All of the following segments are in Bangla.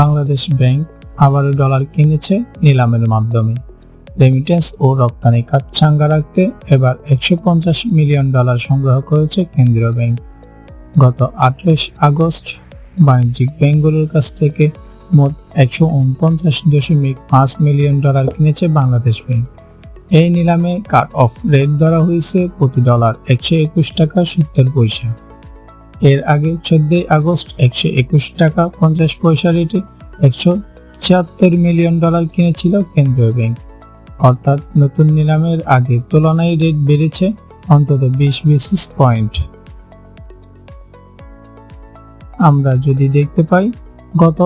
বাংলাদেশ ব্যাংক আবারও ডলার কিনেছে নিলামের মাধ্যমে। রেমিটেন্স ও রপ্তানি কাজ চাঙ্গা রাখতে এবার একশো পঞ্চাশ মিলিয়ন ডলার সংগ্রহ করেছে কেন্দ্রীয় ব্যাংক। গত আঠাশ আগস্ট বাণিজ্যিক ব্যাংকগুলোর কাছ থেকে মোট একশো উনপঞ্চাশ দশমিক পাঁচ মিলিয়ন ডলার কিনেছে বাংলাদেশ ব্যাংক। এই নিলামে কাট অফ রেট ধরা হয়েছে প্রতি ডলার একশো একুশ টাকা সত্তর পয়সা। এর আগে চোদ্দই আগস্ট একশো একুশ টাকা পঞ্চাশ পয়সা রেটে একশো ছিয়াত্তর মিলিয়ন ডলার কিনেছিল কেন্দ্রীয় ব্যাংক। অর্থাৎ নতুন নিলামের আগের তুলনায় রেট বেড়েছে অন্তত বিশ বেসিস পয়েন্ট আমরা যদি দেখতে পাই, গত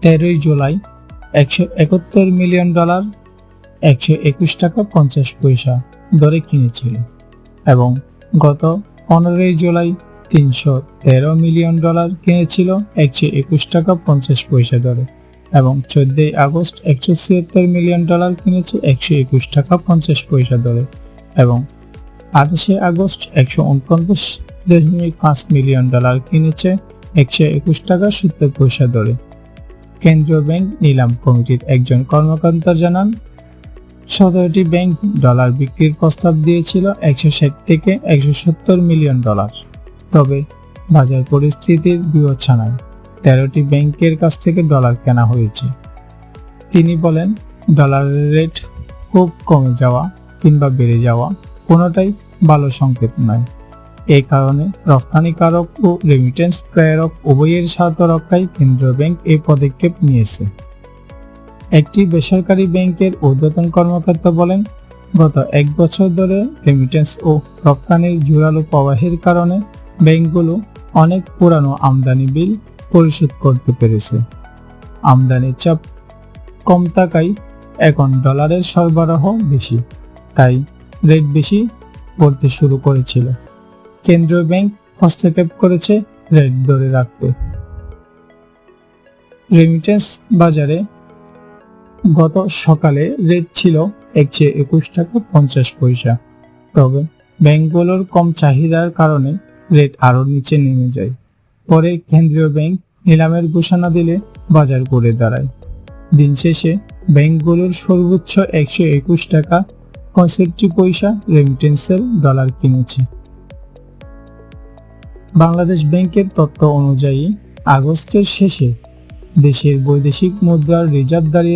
তেরোই জুলাই একশো একাত্তর মিলিয়ন ডলার একশো একুশ টাকা পঞ্চাশ পয়সা দরে কিনেছিল এবং গত পনেরোই জুলাই তিনশো তেরো মিলিয়ন ডলার কিনেছিল একশো একুশ টাকা পঞ্চাশ পয়সা দরে, এবং চোদ্দই আগস্ট একশো ছিয়াত্তর মিলিয়ন ডলার কিনেছে একশো একুশ টাকা পঞ্চাশ পয়সা দরে, এবং আঠাশে আগস্ট একশো উনপঞ্চাশ দশমিক পাঁচ মিলিয়ন ডলার কিনেছে একশো একুশ টাকা সত্তর পয়সা দরে। কেন্দ্রীয় ব্যাংক নিলাম কমিটির একজন কর্মকর্তা জানান, সতেরোটি ব্যাংক ডলার বিক্রির প্রস্তাব দিয়েছিল একশো ষাট থেকে একশো সত্তর মিলিয়ন ডলার। তবে বাজার পরিস্থিতির বিবেচনায় তেরোটি ব্যাংকের কাছ থেকে ডলার কেনা হয়েছে। তিনি বলেন, ডলারের রেট খুব কমে যাওয়া কিংবা বেড়ে যাওয়া কোনোটাই ভালো সংকেত নয়। এই কারণে রপ্তানিকারক ও রেমিটেন্স প্রেরক উভয়ের স্বার্থ রক্ষায় কেন্দ্রীয় ব্যাংক এই পদক্ষেপ নিয়েছে। একটি বেসরকারি ব্যাংকের ঊর্ধ্বতন কর্মকর্তা বলেন, গত এক বছর ধরে রেমিটেন্স ও রপ্তানির জোরালো প্রবাহের কারণে ব্যাংকগুলো অনেক পুরানো আমদানি বিল পরিশোধ করতে পেরেছে। আমদানির চাপ কম থাকায় এখন ডলারের সরবরাহ বেশি, তাই রেট বেশি পড়তে শুরু করেছিল। কেন্দ্রীয় ব্যাংক হস্তক্ষেপ করেছে রেট ধরে রাখতে। রেমিটেন্স বাজারে গত সকালে রেট ছিল একশো একুশ টাকা পঞ্চাশ পয়সা, তবে ব্যাংকগুলোর কম চাহিদার কারণে রেট আরও নিচে নেমে যায়। পরে কেন্দ্রীয় ব্যাংক নিলামের ঘোষণা দিলে বাজার করে দাঁড়ায়। দিন শেষে ব্যাংকগুলোর সর্বোচ্চ একশো একুশ টাকা পঁয়ষট্টি পয়সা রেমিটেন্সের ডলার কিনেছে। বাংলাদেশ ব্যাংকের তথ্য অনুযায়ী আগস্টের শেষে দেশের বৈদেশিক মুদ্রার রিজার্ভ দাঁড়িয়ে